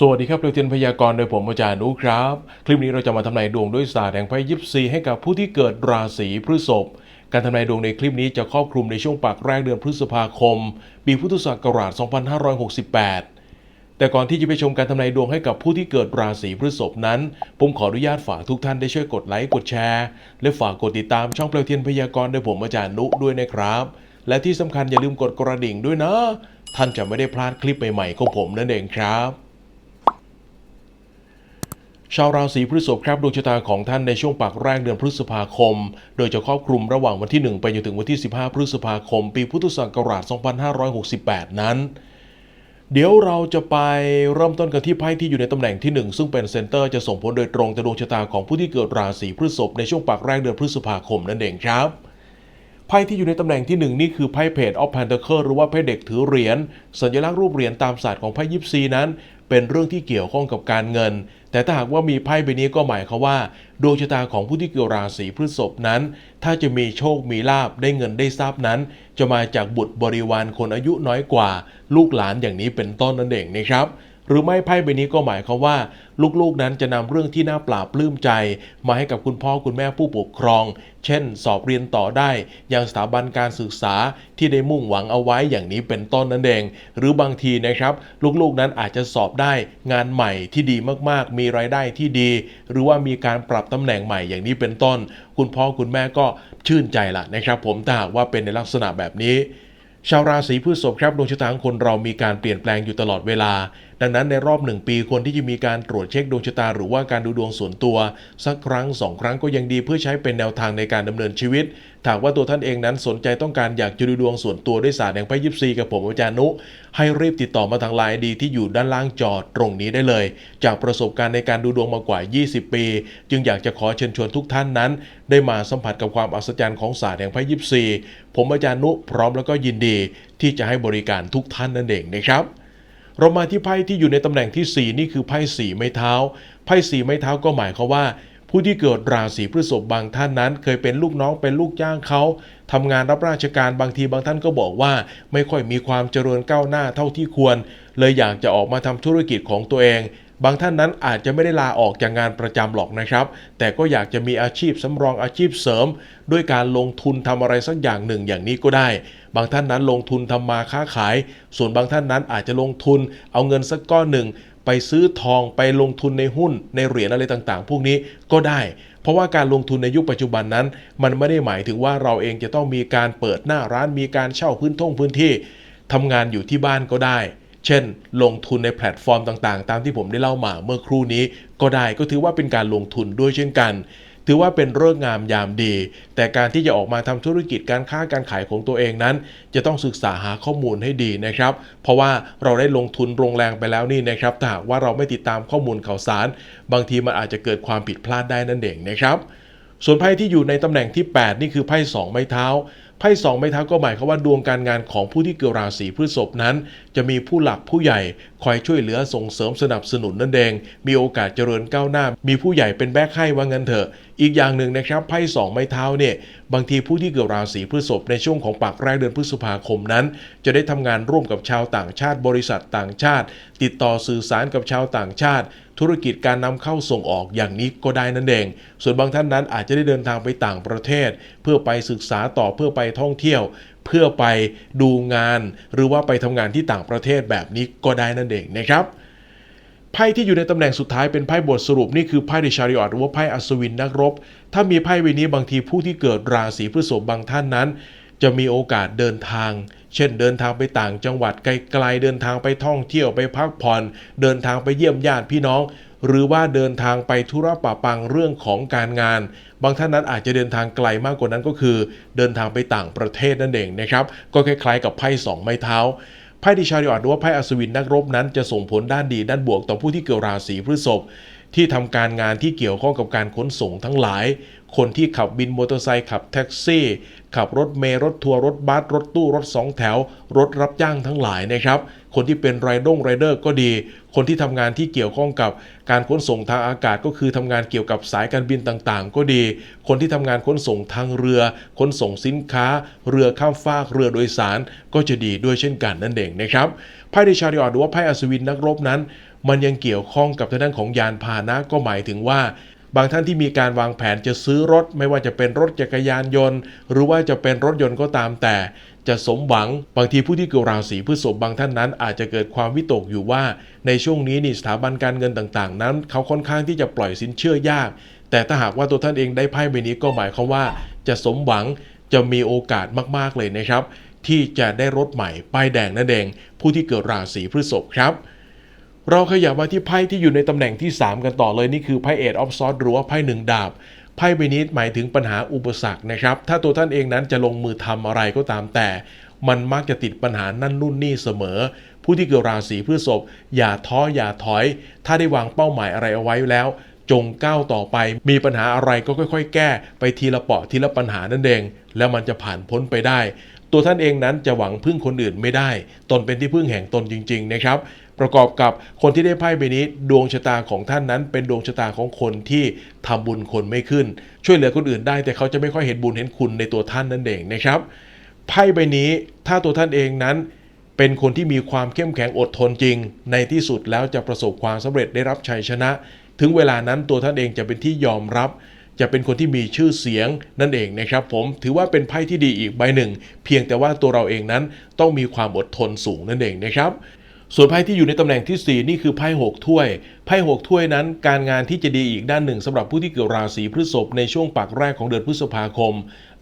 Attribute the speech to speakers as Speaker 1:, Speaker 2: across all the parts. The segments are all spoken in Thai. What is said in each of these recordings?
Speaker 1: สวัสดีครับเรียเทียนพยากรณ์โดยผมอาจารย์นุครับ คลิปนี้เราจะมาทำนายดวงด้วยศาสตร์แห่งไพ่ยิปซีให้กับผู้ที่เกิดราศีพฤษภ การทำนายดวงในคลิปนี้จะครอบคลุมในช่วงปากแรกเดือนพฤษภาคม ปีพุทธศักราช 2568 แต่ก่อนที่จะไปชมการทำนายดวงให้กับผู้ที่เกิดราศีพฤษภนั้น ผมขออนุญาตฝากทุกท่านได้ช่วยกดไลค์กดแชร์ และฝากกดติดตามช่องเปลวเทียนพยากรณ์โดยผมอาจารย์นุด้วยนะครับ และที่สำคัญอย่าลืมกดกระดิ่งด้วยนะ ท่านจะไม่ได้พลาดคลิปใหม่ๆของผมนั่นเองครับ ชาวราศีพฤษภครับดวงชะตาของท่านในช่วงปากแรกเดือนพฤษภาคม โดยจะครอบคลุมระหว่างวันที่ 1 ไปจนถึงวันที่ 15 พฤษภาคม ปีพุทธศักราช 2568 นั้น เดี๋ยวเราจะไปเริ่มต้นกันที่ไพ่ที่อยู่ในตำแหน่งที่ 1 ซึ่งเป็นเซนเตอร์จะส่งผลโดยตรงต่อดวงชะตาของผู้ที่เกิดราศีพฤษภในช่วงปากแรกเดือนพฤษภาคมนั่นเองครับ ไพ่ที่อยู่ในตำแหน่งที่ 1 นี่คือไพ่เพจออฟแพนเทอร์หรือว่าไพ่เด็กถือเหรียญสัญลักษณ์รูปเหรียญตามศาสตร์ของไพ่ยิปซีนั้น เป็นเรื่องที่เกี่ยวข้องกับการเงิน แต่ถ้าหากว่ามีไพ่ใบนี้ก็หมายความว่าดวงชะตาของผู้ที่เกิดราศีพฤษภนั้น ถ้าจะมีโชคมีลาบได้เงินได้ทรัพย์นั้น จะมาจากบุตรบริวารคนอายุน้อยกว่า ลูกหลานอย่างนี้เป็นต้นนั่นเองนะครับ หรือไม่ไพ่ใบนี้ก็หมายความว่า ลูกๆนั้นจะนำเรื่องที่น่าปลาบปลื้มใจ มาให้กับคุณพ่อคุณแม่ผู้ปกครอง เช่น สอบเรียนต่อได้ยังสถาบันการศึกษาที่ได้มุ่งหวังเอาไว้อย่างนี้เป็นต้นนั่นเอง หรือบางทีนะครับ ลูกๆนั้นอาจจะสอบได้งานใหม่ที่ดีมากๆ มีรายได้ที่ดี หรือว่ามีการปรับตำแหน่งใหม่อย่างนี้เป็นต้น คุณพ่อคุณแม่ก็ชื่นใจละนะครับ ผมถ้าหากว่าเป็นในลักษณะแบบนี้ ชาวราศีพฤษภครับดวงชะตาของคนเรามีการเปลี่ยนแปลงอยู่ตลอดเวลาดังนั้นในรอบหนึ่งปีควรที่จะมีการตรวจเช็คดวงชะตา หรือว่าการดูดวงส่วนตัว สักครั้งสองครั้งก็ยังดีเพื่อใช้เป็นแนวทางในการดำเนินชีวิตถาหากว่าตัวท่านเองนั้นสนใจต้องการอยากจะดูดวงส่วนตัวด้วยศาสตร์แห่งไพ่ยิปซีกับผมอาจารย์นุ ให้รีบติดต่อมาทางไลน์ดีที่อยู่ด้านล่างจอตรงนี้ได้เลย จากประสบการณ์ในการดูดวงมากว่า 20 ปี จึงอยากจะขอเชิญชวนทุกท่านนั้น ได้มาสัมผัสกับความอัศจรรย์ของศาสตร์แห่งไพ่ยิปซีผมอาจารย์นุพร้อมแล้วก็ยินดี ที่จะให้บริการทุกท่านนั่นเองนะครับ เรามาที่ไพ่ที่อยู่ในตำแหน่งที่ 4 นี่คือไพ่สีไม้เท้า ไพ่สีไม้เท้าก็หมายความว่า ผู้ที่เกิดราศีพฤษภบางท่านนั้น เคยเป็นลูกน้องเป็นลูกจ้างเขาทำงานรับราชการบางทีบางท่านก็บอกว่า ไม่ค่อยมีความเจริญก้าวหน้าเท่าที่ควร เลยอยากจะออกมาทำธุรกิจของตัวเอง บางท่านนั้นอาจจะไม่ได้ลาออกจากงานประจำหรอกนะครับ แต่ก็อยากจะมีอาชีพสำรองอาชีพเสริม ด้วยการลงทุนทำอะไรสักอย่างหนึ่งอย่างนี้ก็ได้ บางท่านนั้นลงทุนทำมาค้าขาย ส่วนบางท่านนั้นอาจจะลงทุน เอาเงินสักก้อนหนึ่งไปซื้อทองไปลงทุนในหุ้นในเหรียญอะไรต่างๆ พวกนี้ก็ได้ เพราะว่าการลงทุนในยุคปัจจุบันนั้น มันไม่ได้หมายถึงว่าเราเองจะต้องมีการเปิดหน้าร้านมีการเช่าพื้นท่งพื้นที่ทำงานอยู่ที่บ้านก็ได้ เช่น ลงทุนในแพลตฟอร์มต่างๆ ตามที่ผมได้เล่ามาเมื่อครู่นี้ ก็ได้ก็ถือว่าเป็นการลงทุนด้วยเช่นกัน ถือว่าเป็นเรื่องงามยามดี แต่การที่จะออกมาทำธุรกิจการค้าการขายของตัวเองนั้น จะต้องศึกษาหาข้อมูลให้ดีนะครับ เพราะว่าเราได้ลงทุนลงแรงไปแล้วนี่นะครับถ้าหากว่าเราไม่ติดตามข้อมูลข่าวสาร บางทีมันอาจจะเกิดความผิดพลาดได้นั่นเองนะครับส่วนไพ่ที่อยู่ในตำแหน่งที่ 8 นี่คือไพ่สองไม้เท้า ไพ่สองไม้เท้าก็หมายความว่าดวงการงานของผู้ที่เกิดราศีพฤษภนั้น จะมีผู้หลักผู้ใหญ่คอยช่วยเหลือส่งเสริมสนับสนุนนั่นเอง มีโอกาสเจริญก้าวหน้า มีผู้ใหญ่เป็นแบกให้ว่างั้นเถอะ อีกอย่างหนึ่งนะครับไพ่สองไม้เท้าเนี่ยบางทีผู้ที่เกิดราศีพฤษภในช่วงของปากแรกเดือนพฤษภาคมนั้น จะได้ทำงานร่วมกับชาวต่างชาติบริษัทต่างชาติ ติดต่อสื่อสารกับชาวต่างชาติ ธุรกิจการนำเข้าส่งออกอย่างนี้ก็ได้นั่นเอง ส่วนบางท่านนั้นอาจจะได้เดินทางไปต่างประเทศ เพื่อไปศึกษาต่อเพื่อไปท่องเที่ยว เพื่อไปดูงาน หรือว่าไปทำงานที่ต่างประเทศแบบนี้ก็ได้นั่นเองนะครับไพ่ที่อยู่ในตำแหน่งสุดท้ายเป็นไพ่บทสรุปนี่คือไพ่เดชาริออตหรือว่าไพ่อัศวินนักรบ ถ้ามีไพ่ใบนี้บางทีผู้ที่เกิดราศีพฤษภบางท่านนั้น จะมีโอกาสเดินทาง เช่นเดินทางไปต่างจังหวัดไกลๆเดินทางไปท่องเที่ยวไปพักผ่อน เดินทางไปเยี่ยมญาติพี่น้อง หรือว่าเดินทางไปธุระปะปังเรื่องของการงาน บางท่านนั้นอาจจะเดินทางไกลมากกว่านั้นก็คือ เดินทางไปต่างประเทศนั่นเองนะครับก็คล้ายๆกับไพ่สองไม้เท้าไพ่ดิชาริออตหรือว่าไพ่อัศวินนักรบนั้นจะส่งผลด้านดีด้านบวกต่อผู้ที่เกิดราศีพฤษภที่ทำการงานที่เกี่ยวข้องกับการขนส่งทั้งหลาย คนที่ขับบินมอเตอร์ไซค์ขับแท็กซี่ ขับรถเมล์รถทัวร์รถบัสรถตู้รถสองแถว รถรับจ้างทั้งหลายนะครับ คนที่เป็นไรด้งไรเดอร์ก็ดี คนที่ทำงานที่เกี่ยวข้องกับการขนส่งทางอากาศก็คือทำงานเกี่ยวกับสายการบินต่างๆ ก็ดี คนที่ทำงานขนส่งทางเรือ ขนส่งสินค้า เรือข้ามฟากเรือโดยสารก็จะดีด้วยเช่นกันนั่นเองนะครับไพ่ดิชาริออดหรือว่าไพ่อัศวินนักรบนั้น มันยังเกี่ยวข้องกับทางด้านของยานพาหนะก็หมายถึงว่า บางท่านที่มีการวางแผนจะซื้อรถ ไม่ว่าจะเป็นรถจักรยานยนต์ หรือว่าจะเป็นรถยนต์ก็ตามแต่ จะสมหวังบางทีผู้ที่เกิดราศีพฤษภบางท่านนั้น อาจจะเกิดความวิตกอยู่ว่า ในช่วงนี้นี่สถาบันการเงินต่างๆ นั้น เขาค่อนข้างที่จะปล่อยสินเชื่อยาก แต่ถ้าหากว่าตัวท่านเองได้ไพ่ใบนี้ก็หมายความว่า จะสมหวังจะมีโอกาสมากๆเลยนะครับ ที่จะได้รถใหม่ป้ายแดงนั่นเองผู้ที่เกิดราศีพฤษภครับ เราขยับมาที่ไพ่ที่อยู่ในตำแหน่งที่ 3 กันต่อเลยนี่คือไพ่เอ็ดออฟซอดหรือว่าไพ่หนึ่งดาบไพ่ใบนี้หมายถึงปัญหาอุปสรรคนะครับ ถ้าตัวท่านเองนั้นจะลงมือทำอะไรก็ตามแต่ มันมักจะติดปัญหานั่นนู่นนี่เสมอ ผู้ที่เกิดราศีพฤษภอย่าท้ออย่าถอย ถ้าได้วางเป้าหมายอะไรเอาไว้แล้ว จงก้าวต่อไป มีปัญหาอะไรก็ค่อยๆ แก้ ไปทีละเปาะทีละปัญหานั่นเอง แล้วมันจะผ่านพ้นไปได้ ตัวท่านเองนั้นจะหวังพึ่งคนอื่นไม่ได้ ตนเป็นที่พึ่งแห่งตนจริง ๆ นะครับ ประกอบกับคนที่ได้ไพ่ใบนี้ ดวงชะตาของท่านนั้น เป็นดวงชะตาของคนที่ทำบุญคนไม่ขึ้น ช่วยเหลือคนอื่นได้ แต่เขาจะไม่ค่อยเห็นบุญเห็นคุณในตัวท่านนั่นเองนะครับไพ่ใบนี้ถ้าตัวท่านเองนั้น เป็นคนที่มีความเข้มแข็งอดทนจริง ในที่สุดแล้วจะประสบความสำเร็จได้รับชัยชนะ ถึงเวลานั้นตัวท่านเองจะเป็นที่ยอมรับจะเป็นคนที่มีชื่อเสียงนั่นเองนะครับผมถือว่าเป็นไพ่ที่ดีอีกใบหนึ่ง เพียงแต่ว่าตัวเราเองนั้นต้องมีความอดทนสูงนั่นเองนะครับ ส่วนไพ่ที่อยู่ในตำแหน่งที่ 4 นี่คือไพ่หกถ้วย ไพ่หกถ้วยนั้น การงานที่จะดีอีกด้านหนึ่งสำหรับผู้ที่เกิดราศีพฤษภในช่วงปักแรกของเดือนพฤษภาคม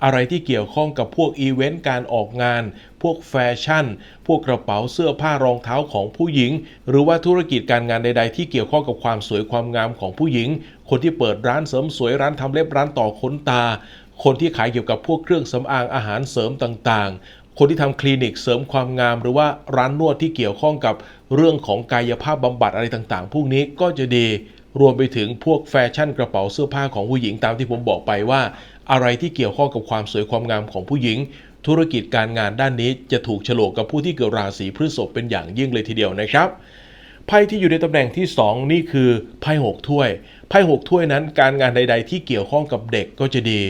Speaker 1: อะไรที่เกี่ยวข้องกับพวกอีเวนต์การออกงาน พวกแฟชั่น พวกกระเป๋าเสื้อผ้ารองเท้าของผู้หญิง หรือว่าธุรกิจการงานใด ๆ ที่เกี่ยวข้องกับความสวยความงามของผู้หญิง คนที่เปิดร้านเสริมสวยร้านทำเล็บร้านต่อขนตาคนที่ขายเกี่ยวกับพวกเครื่องสำอางอาหารเสริมต่างๆ คนที่ทำคลินิกเสริมความงาม หรือว่าร้านนวดที่เกี่ยวข้องกับเรื่องของกายภาพบำบัดอะไรต่างๆ พวกนี้ก็จะดีรวมไปถึงพวกแฟชั่นกระเป๋าเสื้อผ้าของผู้หญิงตามที่ผมบอกไปว่า อะไรที่เกี่ยวข้องกับความสวยความงามของผู้หญิง ธุรกิจการงานด้านนี้จะถูกฉลกกับผู้ที่เกิดราศีพฤษภเป็นอย่างยิ่งเลยทีเดียวนะครับไพ่ที่อยู่ในตำแหน่งที่ 2 นี่คือไพ่หกถ้วยไพ่หกถ้วยนั้นการงานใด ๆ ที่เกี่ยวข้องกับเด็กก็จะดี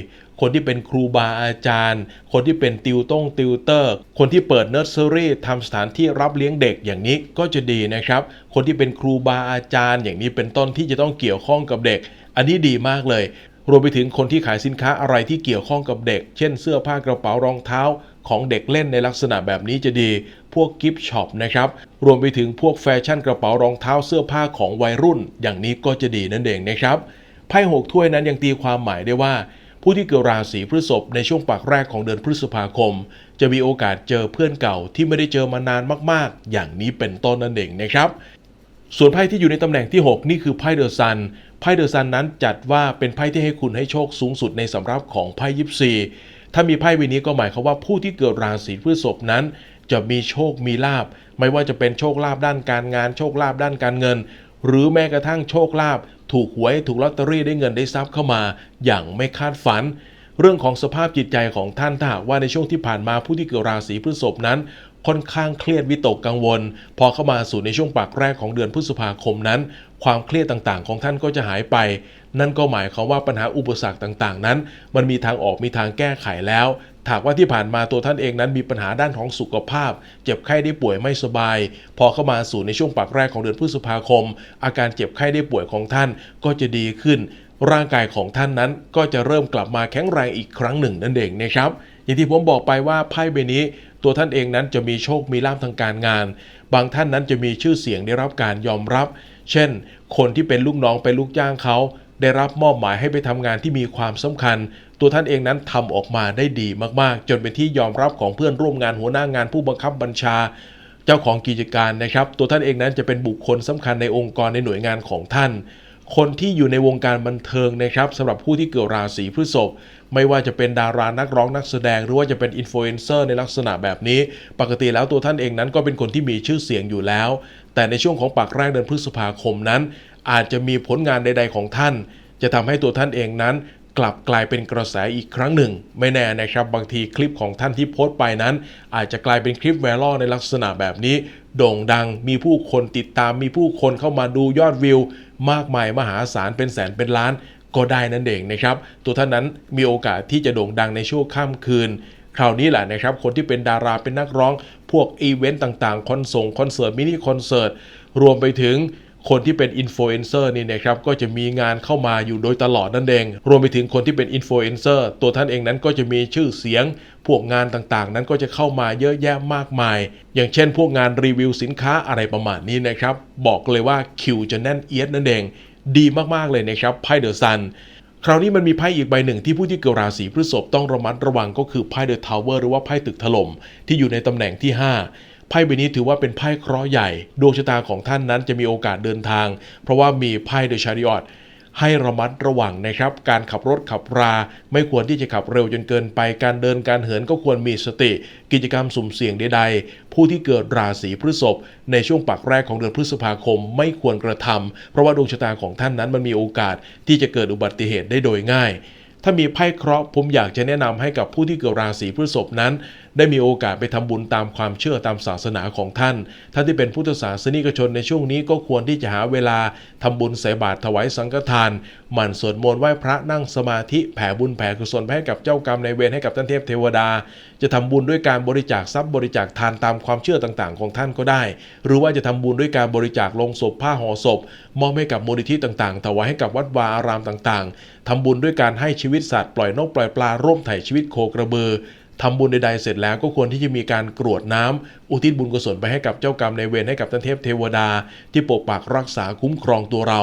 Speaker 1: คนที่เป็นครูบาอาจารย์ คนที่เป็นติวต้องติวเตอร์ คนที่เปิดเนอร์เซอรี่ทำสถานที่รับเลี้ยงเด็กอย่างนี้ก็จะดีนะครับ คนที่เป็นครูบาอาจารย์ อย่างนี้เป็นต้นที่จะต้องเกี่ยวข้องกับเด็ก อันนี้ดีมากเลย รวมไปถึงคนที่ขายสินค้าอะไรที่เกี่ยวข้องกับเด็ก เช่นเสื้อผ้ากระเป๋ารองเท้าของเด็กเล่นในลักษณะแบบนี้จะดี พวกกิฟต์ช็อปนะครับ รวมไปถึงพวกแฟชั่นกระเป๋ารองเท้าเสื้อผ้าของวัยรุ่น อย่างนี้ก็จะดีนั่นเองนะครับ ไพ่หกถ้วยนั้นยังตีความหมายได้ว่า ผู้ที่เกิดราศีพฤษภในช่วงปากแรกของเดือนพฤษภาคม จะมีโอกาสเจอเพื่อนเก่าที่ไม่ได้เจอมานานมากๆ อย่างนี้เป็นต้นนั่นเองนะครับ ส่วนไพ่ที่อยู่ในตำแหน่งที่ 6 นี่คือไพ่เดอะซันไพ่เดอะซันนั้นจัดว่าเป็นไพ่ที่ให้คุณให้โชคสูงสุดในสำรับของไพ่ยิปซีถ้ามีไพ่ใบนี้ก็หมายความว่าผู้ที่เกิดราศีพฤษภนั้นจะมีโชคมีลาบ ไม่ว่าจะเป็นโชคลาภด้านการงาน โชคลาภด้านการเงิน หรือแม้กระทั่งโชคลาภถูกหวยถูกลอตเตอรี่ได้เงินได้ทรัพย์เข้ามา อย่างไม่คาดฝัน เรื่องของสภาพจิตใจของท่านถ้าหากว่าในช่วงที่ผ่านมาผู้ที่เกิดราศีพฤษภนั้นค่อนข้างเครียดวิตกกังวล พอเข้ามาสู่ในช่วงปากแรกของเดือนพฤษภาคมนั้น ความเครียดต่างๆ ของท่านก็จะหายไป นั่นก็หมายความว่าปัญหาอุปสรรคต่างๆ นั้น มันมีทางออกมีทางแก้ไขแล้ว ถากว่าที่ผ่านมาตัวท่านเองนั้นมีปัญหาด้านของสุขภาพ เจ็บไข้ได้ป่วยไม่สบาย พอเข้ามาสู่ในช่วงปากแรกของเดือนพฤษภาคม อาการเจ็บไข้ได้ป่วยของท่านก็จะดีขึ้น ร่างกายของท่านนั้นก็จะเริ่มกลับมาแข็งแรงอีกครั้งหนึ่งนั่นเองนะครับอย่างที่ผมบอกไปว่าไพ่ใบนี้ตัวท่านเองนั้นจะมีโชคมีลาภทางการงาน บางท่านนั้นจะมีชื่อเสียงได้รับการยอมรับ เช่น คนที่เป็นลูกน้องเป็นลูกจ้างเขา ได้รับมอบหมายให้ไปทำงานที่มีความสำคัญ ตัวท่านเองนั้นทำออกมาได้ดีมากๆ จนเป็นที่ยอมรับของเพื่อนร่วมงานหัวหน้างานผู้บังคับบัญชา เจ้าของกิจการนะครับ ตัวท่านเองนั้นจะเป็นบุคคลสำคัญในองค์กรในหน่วยงานของท่าน คนที่อยู่ในวงการบันเทิงนะครับสำหรับผู้ที่เกิดราศีพฤษภไม่ว่าจะเป็นดารานักร้องนักแสดง หรือว่าจะเป็นอินฟลูเอนเซอร์ในลักษณะแบบนี้ ปกติแล้วตัวท่านเองนั้นก็เป็นคนที่มีชื่อเสียงอยู่แล้ว แต่ในช่วงของปากแรกเดือนพฤษภาคมนั้น อาจจะมีผลงานใด ๆ ของท่าน จะทำให้ตัวท่านเองนั้น กลับกลายเป็นกระแสอีกครั้งหนึ่ง ไม่แน่นะครับบางทีคลิปของท่านที่โพสต์ไปนั้น อาจจะกลายเป็นคลิปไวรัลในลักษณะแบบนี้ โด่งดังมีผู้คนติดตามมีผู้คนเข้ามาดูยอดวิว มากมายมหาศาลเป็นแสนเป็นล้าน ก็ได้นั่นเองนะครับ ตัวท่านนั้นมีโอกาสที่จะโด่งดังในช่วงข้ามคืนคราวนี้แหละนะครับ คนที่เป็นดาราเป็นนักร้อง พวกอีเวนต์ต่างๆ คอนส่งคอนเสิร์ตมินิคอนเสิร์ต รวมไปถึง คนที่เป็นอินฟลูเอนเซอร์นี่นะครับก็จะมีงานเข้ามาอยู่โดยตลอดนั่นเอง รวมไปถึงคนที่เป็นอินฟลูเอนเซอร์ตัวท่านเองนั้นก็จะมีชื่อเสียง พวกงานต่างๆ นั้นก็จะเข้ามาเยอะแยะมากมาย อย่างเช่น พวกงานรีวิวสินค้าอะไรประมาณนี้นะครับ บอกเลยว่าคิวจะแน่นเอียดนั่นเอง ดีมากๆเลยนะครับไพ่เดอะซันคราวนี้มันมีไพ่อีกใบหนึ่งที่ผู้ที่เกิดราศีพฤษภต้องระมัดระวังก็คือไพ่เดอะทาวเวอร์หรือว่าไพ่ตึกถล่มที่อยู่ในตำแหน่งที่ 5 ไพ่ใบนี้ถือว่าเป็นไพ่เคราะห์ใหญ่ ดวงชะตาของท่านนั้นจะมีโอกาสเดินทาง เพราะว่ามีไพ่เดอะชาริออตให้ระมัดระวังนะครับ การขับรถขับรา ไม่ควรที่จะขับเร็วจนเกินไป การเดินการเหินก็ควรมีสติ กิจกรรมสุ่มเสี่ยงใดๆ ผู้ที่เกิดราศีพฤษภในช่วงปักแรกของเดือนพฤษภาคมไม่ควรกระทำเพราะว่าดวงชะตาของท่านนั้นมันมีโอกาสที่จะเกิดอุบัติเหตุได้โดยง่าย ถ้ามีไพ่เคราะห์ผมอยากจะแนะนำให้กับผู้ที่เกิดราศีพฤษภนั้นได้มีโอกาสไปทำบุญตามความเชื่อตามศาสนาของท่าน ท่านที่เป็นพุทธศาสนิกชนในช่วงนี้ก็ควรที่จะหาเวลาทำบุญใส่บาตรถวายสังฆทาน หมั่นสวดมนต์ไหว้พระนั่งสมาธิแผ่บุญแผ่กุศลให้กับเจ้ากรรมในเวรให้กับท่านเทพเทวดา จะทำบุญด้วยการบริจาคทรัพย์บริจาคทานตามความเชื่อต่างๆ ของท่านก็ได้ หรือว่าจะทำบุญด้วยการบริจาคลงศพผ้าห่อศพมอบให้กับมูลนิธิต่างๆถวายให้กับวัดวาอารามต่างๆทำบุญด้วยการให้ชีวิตสัตว์ปล่อยนกปล่อยปลาร่วมไถ่ชีวิตโคกระบือ ทำบุญใดๆเสร็จแล้วก็ควรที่จะมีการกรวดน้ำอุทิศบุญกุศลไปให้กับเจ้ากรรมในายเวรให้กับท่านเทพเทวดา ที่ปกปักรักษาคุ้มครองตัวเรา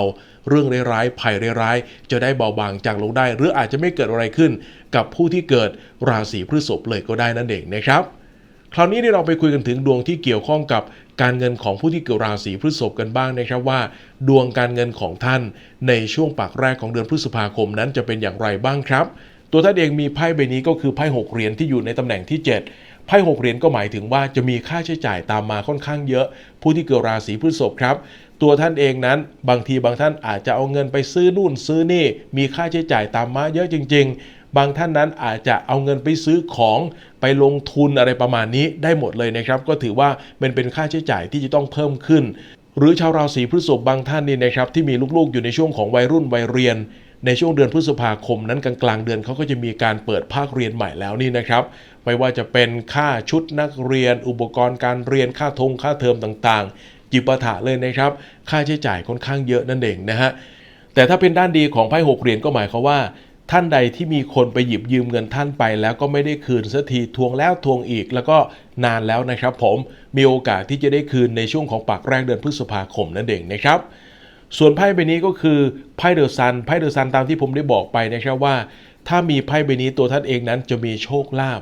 Speaker 1: เรื่องร้ายๆภัยร้ายๆจะได้เบาบางจากลงได้ หรืออาจจะไม่เกิดอะไรขึ้น กับผู้ที่เกิดราศีพฤษภเลยก็ได้นั่นเองนะครับ คราวนี้เราไปคุยกันถึงดวงที่เกี่ยวข้องกับการเงินของผู้ที่เกิดราศีพฤษภกันบ้างนะครับว่า ดวงการเงินของท่านในช่วงปากแรกของเดือนพฤษภาคมนั้นจะเป็นอย่างไรบ้างครับ ตัวท่านเองมีไพ่ใบนี้ก็คือไพ่หกเหรียญที่อยู่ในตำแหน่งที่ 7 ไพ่หกเหรียญก็หมายถึงว่าจะมีค่าใช้จ่ายตามมาค่อนข้างเยอะ ผู้ที่เกิดราศีพฤษภครับตัวท่านเองนั้น บางทีบางท่านอาจจะเอาเงินไปซื้อนู่นซื้อนี่ มีค่าใช้จ่ายตามมาเยอะจริง ๆ บางท่านนั้นอาจจะเอาเงินไปซื้อของไปลงทุนอะไรประมาณนี้ได้หมดเลยนะครับ ก็ถือว่าเป็นเป็นค่าใช้จ่ายที่จะต้องเพิ่มขึ้น หรือชาวราศีพฤษภบางท่านนี่นะครับที่มีลูกๆอยู่ในช่วงของวัยรุ่นวัยเรียน ในช่วงเดือนพฤษภาคมนั้นกลางๆเดือนเขาก็จะมีการเปิดภาคเรียนใหม่แล้วนี่นะครับ ไม่ว่าจะเป็นค่าชุดนักเรียน อุปกรณ์การเรียนค่าทงค่าเทอมต่างๆ จิปาถะเลยนะครับ ค่าใช้จ่ายค่อนข้างเยอะนั่นเองนะฮะแต่ถ้าเป็นด้านดีของไพ่หกเหรียญก็หมายความว่า ท่านใดที่มีคนไปหยิบยืมเงินท่านไป แล้วก็ไม่ได้คืนสักทีทวงแล้วทวงอีก แล้วก็นานแล้วนะครับ ผมมีโอกาสที่จะได้คืนในช่วงของปากแรกเดือนพฤษภาคมนั่นเองนะครับ ส่วนไพ่ใบนี้ก็คือไพ่เดอะซันไพ่เดอะซันตามที่ผมได้บอกไปนะครับว่า ถ้ามีไพ่ใบนี้ตัวท่านเองนั้นจะมีโชคลาภ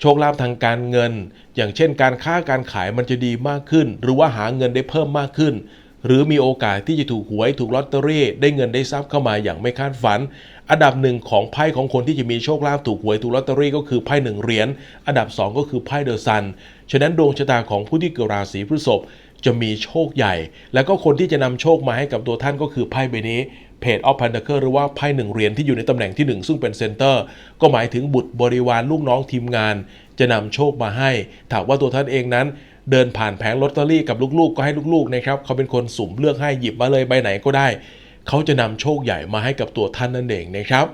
Speaker 1: โชคลาภทางการเงิน อย่างเช่น การค้าการขายมันจะดีมากขึ้น หรือว่าหาเงินได้เพิ่มมากขึ้น หรือมีโอกาสที่จะถูกหวยถูกลอตเตอรี่ได้เงินได้ทรัพย์เข้ามาอย่างไม่คาดฝัน อันดับหนึ่งของไพ่ของคนที่จะมีโชคลาภถูกหวยถูกลอตเตอรี่ก็คือไพ่หนึ่งเหรียญอันดับสองก็คือไพ่เดอะซันฉะนั้นดวงชะตาของผู้ที่เกิดราศีพฤษภ จะมีโชคใหญ่ แล้วก็คนที่จะนำโชคมาให้กับตัวท่านก็คือไพ่ใบนี้เพจออฟพันเดอร์หรือว่าไพ่หนึ่งเหรียญที่อยู่ในตำแหน่งที่ 1 ซึ่งเป็นเซนเตอร์ ก็หมายถึงบุตรบริวารลูกน้องทีมงาน จะนำโชคมาให้ ถามว่าตัวท่านเองนั้น เดินผ่านแผงลอตเตอรี่กับลูกๆ ก็ให้ลูกๆนะครับเขาเป็นคนสุ่มเลือกให้หยิบมาเลยใบไหนก็ได้ เขาจะนำโชคใหญ่มาให้กับตัวท่านนั่นเองนะครับ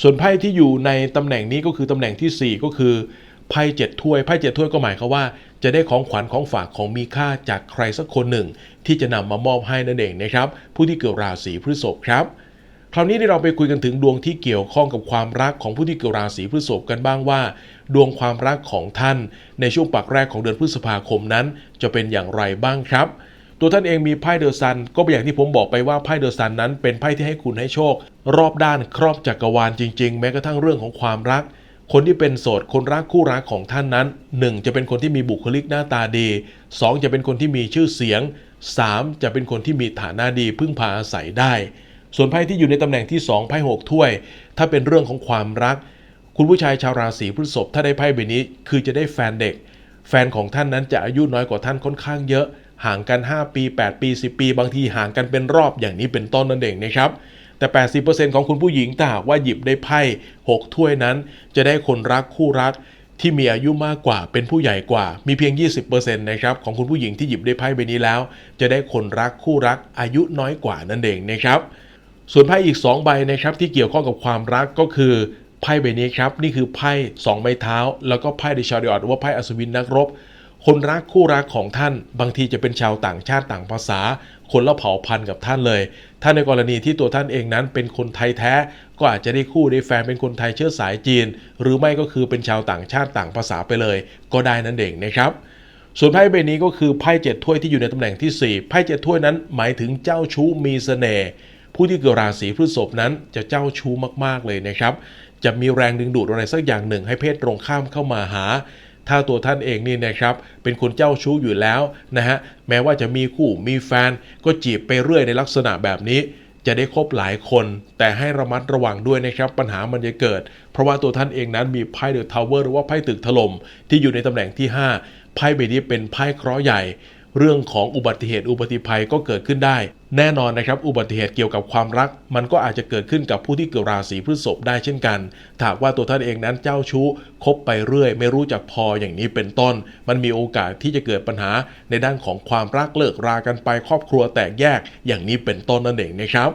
Speaker 1: ส่วนไพ่ที่อยู่ในตำแหน่งนี้ก็คือตำแหน่งที่ 4 ก็คือ ไพ่เจ็ดถ้วยไพ่เจ็ดถ้วยก็หมายความว่า จะได้ของขวัญของฝากของมีค่าจากใครสักคนหนึ่ง ที่จะนำมามอบให้นั่นเองนะครับ ผู้ที่เกิดราศีพฤษภครับ คราวนี้ที่เราไปคุยกันถึงดวงที่เกี่ยวข้องกับความรักของผู้ที่เกิดราศีพฤษภกันบ้างว่า ดวงความรักของท่าน ในช่วงปักแรกของเดือนพฤษภาคมนั้น จะเป็นอย่างไรบ้างครับตัวท่านเองมีไพ่เดอะซันก็เป็นอย่างที่ผมบอกไปว่าไพ่เดอะซันนั้นเป็นไพ่ที่ให้คุณให้โชค รอบด้านครอบจักรวาลจริง ๆ แม้กระทั่งเรื่องของความรัก คนที่เป็นโสดคนรักคู่รักของท่านนั้น 1 จะเป็นคนที่มีบุคลิกหน้าตาดี 2 จะเป็นคนที่มีชื่อเสียง 3 จะเป็นคนที่มีฐานะดีพึ่งพาอาศัยได้ ส่วนไพ่ที่อยู่ในตำแหน่งที่ 2 ไพ่หกถ้วย ถ้าเป็นเรื่องของความรัก คุณผู้ชายชาวราศีพฤษภถ้าได้ไพ่ใบนี้ คือจะได้แฟนเด็ก แฟนของท่านนั้นจะอายุน้อยกว่าท่านค่อนข้างเยอะ ห่างกัน 5 ปี 8 ปี 10 ปี บางทีห่างกันเป็นรอบอย่างนี้เป็นต้นนั่นเองนะครับ แต่ 80%ของคุณผู้หญิงถ้าหากว่าหยิบได้ไพ่6ถ้วยนั้น จะได้คนรักคู่รักที่มีอายุมากกว่าเป็นผู้ใหญ่กว่า มีเพียง 20%นะครับของคุณผู้หญิงที่หยิบได้ไพ่ใบนี้แล้ว จะได้คนรักคู่รักอายุน้อยกว่านั่นเองนะครับส่วนไพ่อีก 2 ใบนะครับที่เกี่ยวข้องกับความรักก็คือไพ่ใบนี้ครับนี่คือไพ่2ไม้เท้า แล้วก็ไพ่เดชาริออตว่าไพ่อัศวินนักรบ คนรักคู่รักของท่าน บางทีจะเป็นชาวต่างชาติต่างภาษา คนละเผ่าพันธุ์กับท่านเลย ถ้าในกรณีที่ตัวท่านเองนั้นเป็นคนไทยแท้ ก็อาจจะได้คู่ได้แฟนเป็นคนไทยเชื้อสายจีน หรือไม่ก็คือเป็นชาวต่างชาติต่างภาษาไปเลย ก็ได้นั่นเองนะครับส่วนไพ่ใบนี้ก็คือไพ่เจ็ดถ้วยที่อยู่ในตำแหน่งที่ 4 ไพ่เจ็ดถ้วยนั้นหมายถึงเจ้าชู้มีเสน่ห์ผู้ที่เกิดราศีพฤษภนั้นจะเจ้าชู้มากๆเลยนะครับ จะมีแรงดึงดูดอะไรสักอย่างหนึ่งให้เพศตรงข้ามเข้ามาหา ถ้าตัวท่านเองนี่นะครับ เป็นคนเจ้าชู้อยู่แล้วนะฮะแม้ว่าจะมีคู่มีแฟน ก็จีบไปเรื่อยในลักษณะแบบนี้จะได้คบหลายคน แต่ให้ระมัดระวังด้วยนะครับปัญหามันจะเกิด เพราะว่าตัวท่านเองนั้นมีไพ่เดอะทาวเวอร์หรือว่าไพ่ตึกถล่มที่อยู่ในตำแหน่งที่ 5 ไพ่ใบนี้เป็นไพ่เคราะห์ใหญ่ เรื่องของอุบัติเหตุอุบัติภัยก็เกิดขึ้นได้ แน่นอนนะครับ อุบัติเหตุเกี่ยวกับความรัก มันก็อาจจะเกิดขึ้นกับผู้ที่เกิดราศีพฤษภได้เช่นกันถาหากว่าตัวท่านเองนั้นเจ้าชู้คบไปเรื่อย ไม่รู้จักพออย่างนี้เป็นต้น มันมีโอกาสที่จะเกิดปัญหาในด้านของความรักเลิกรากันไปครอบครัวแตกแยกอย่างนี้เป็นต้นนั่นเองนะครับ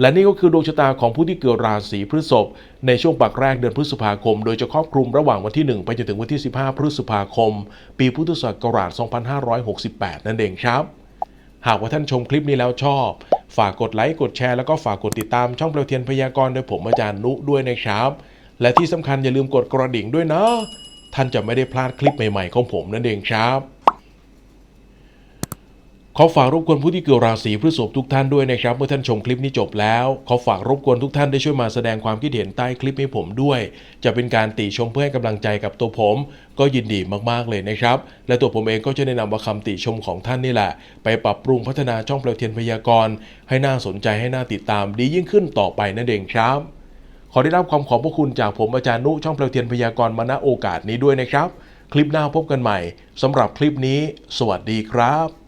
Speaker 1: และนี่ก็คือดวงชะตาของผู้ที่เกิดราศีพฤษภในช่วงปักแรกเดือนพฤษภาคม โดยจะครอบคลุมระหว่างวันที่ 1 ไปจนถึงวันที่ 15 พฤษภาคม ปีพุทธศักราช 2568 นั่นเองครับ หากว่าท่านชมคลิปนี้แล้วชอบ ฝากกดไลค์กดแชร์แล้วก็ฝากกดติดตามช่องเปลวเทียนพยากรณ์โดยผมอาจารย์นุด้วยนะครับ และที่สำคัญอย่าลืมกดกระดิ่งด้วยนะ ท่านจะไม่ได้พลาดคลิปใหม่ๆของผมนั่นเองครับ ขอฝากรบกวนผู้ที่เกิดราศีพฤษภทุกท่านด้วยนะครับ เมื่อท่านชมคลิปนี้จบแล้ว ขอฝากรบกวนทุกท่านได้ช่วยมาแสดงความคิดเห็นใต้คลิปให้ผมด้วย จะเป็นการติชมเพื่อให้กำลังใจกับตัวผม ก็ยินดีมากๆเลยนะครับ และตัวผมเองก็จะแนะนำว่าคำติชมของท่านนี่แหละ ไปปรับปรุงพัฒนาช่องเปลวเทียนพยากรณ์ให้น่าสนใจให้น่าติดตามดียิ่งขึ้นต่อไปนั่นเองครับ ขอได้รับความขอบพระคุณจากผมอาจารย์นุช่องเปลวเทียนพยากรณ์มาณโอกาสนี้ด้วยนะครับ คลิปหน้าพบกันใหม่สำหรับคลิปนี้ สวัสดีครับ